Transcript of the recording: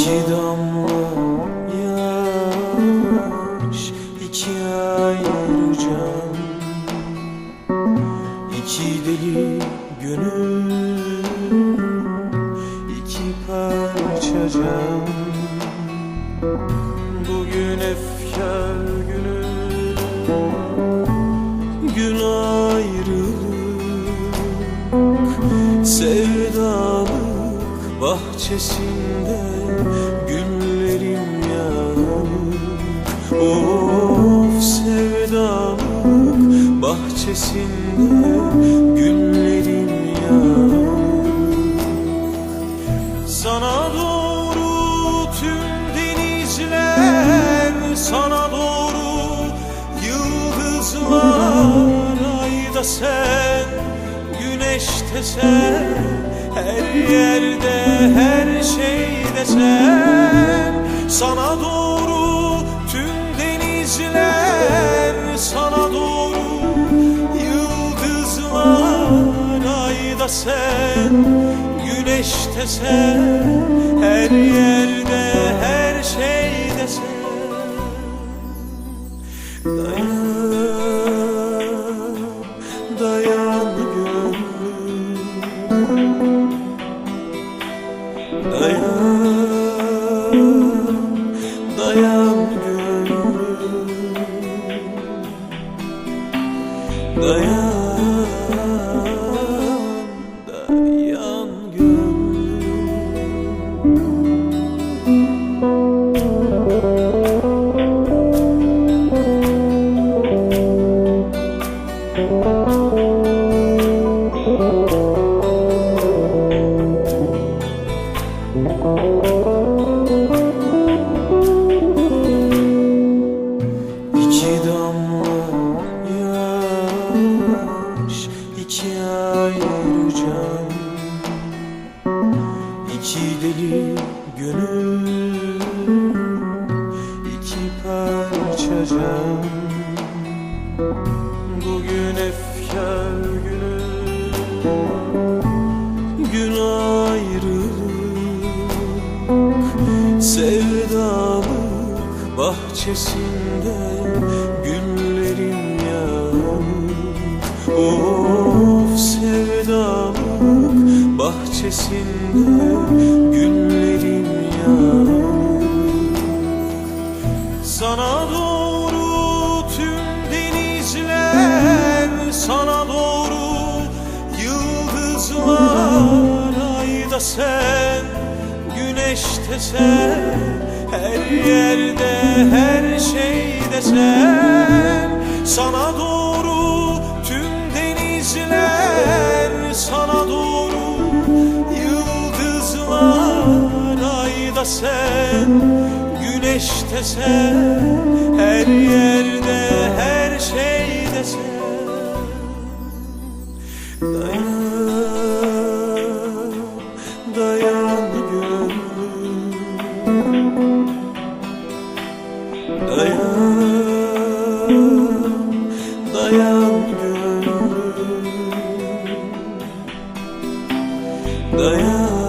İki damla yaş iki ayrı can İki deli gönül iki parça can. Bugün efkar bahçesinde Güllerim yanık Of sevdalık bahçesinde Güllerim yanık Sana doğru tüm denizler Sana doğru yıldızlar. Ayda sen, güneşte sen Her yerde, her şeyde sen. Sana doğru tüm denizler Sana doğru yıldızlar Ayda sen, güneşte sen Her yerde, her şeyde sen. Dayan, Dayan, dayan gönlüm. Dayan, damla yaş iki ayrı can İki deli gönül iki parça Bugün efkar günü Gün ayrılık. Sevdalık bahçesinde bahçesinde Güllerim yanık Sana doğru tüm denizler Sana doğru yıldızlar. Ayda sen, güneşte sen Her yerde, her şeyde sen. Sana Ayda sen, güneşte sen Her yerde, her şeyde sen. Dayan, dayan gönlüm. Dayan, dayan gönlüm. Dayan